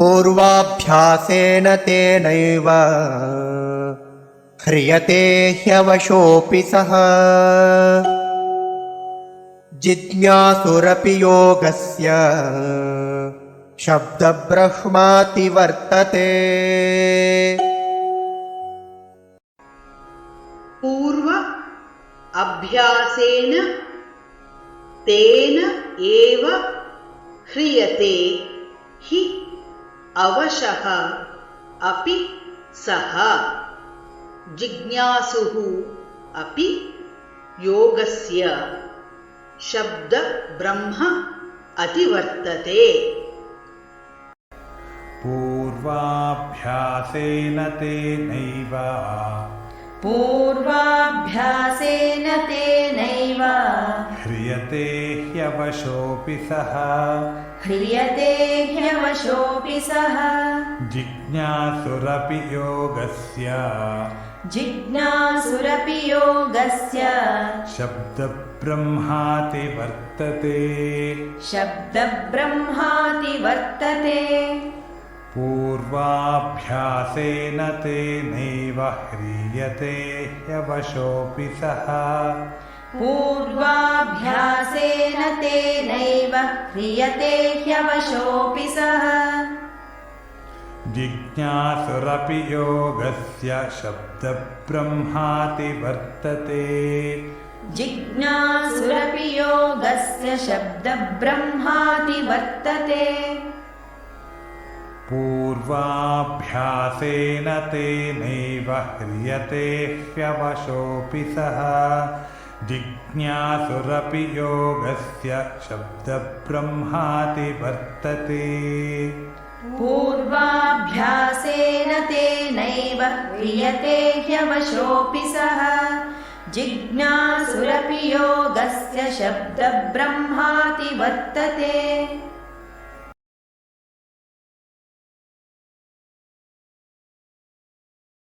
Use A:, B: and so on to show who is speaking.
A: पूर्वाभ्यासेन तेनैव। ह्रियते ह्यवशोऽपि सः। जिज्ञासुरपि योगस्य। शब्दब्रह्माति वर्तते
B: पूर्व अभ्यासेन तेन एव ह्रियते हि अवशः अपि सः। जिज्ञासुः अपि योगस्य शब्दब्रह्म अतिवर्तते।
C: पूर्वाभ्यासेन तेनैव।
D: पूर्वाभ्यासेन तेनैव।
C: ह्रियते ह्यवशोऽपि सः।
D: ह्रियते ह्यवशोऽपि सः।
C: जिज्ञासुरपि योगस्य।
D: जिज्ञासुरपि योगस्य।
C: शब्दब्रह्माति वर्तते।
D: शब्दब्रह्माति वर्तते।
C: पूर्वाभ्यासेन तेनैव ह्रियते ह्यवशोऽपि सः
D: पूर्वाभ्यासेन तेनैव ह्रियते ह्यवशोऽपि सः।
C: जिज्ञासुरपि योगस्य शब्दब्रह्माति वर्तते।
D: जिज्ञासुरपि योगस्य शब्दब्रह्माति वर्तते।
C: पूर्वाभ्यासेन तेनैव ह्रियते ह्यवशोऽपि सः जिज्ञासुरपि योगस्य शब्दब्रह्माति वर्तते।
D: पूर्वाभ्यासेन तेनैव ह्रियते ह्यवशोऽपि सः। जिज्ञासुरपि योगस्य शब्दब्रह्माति वर्तते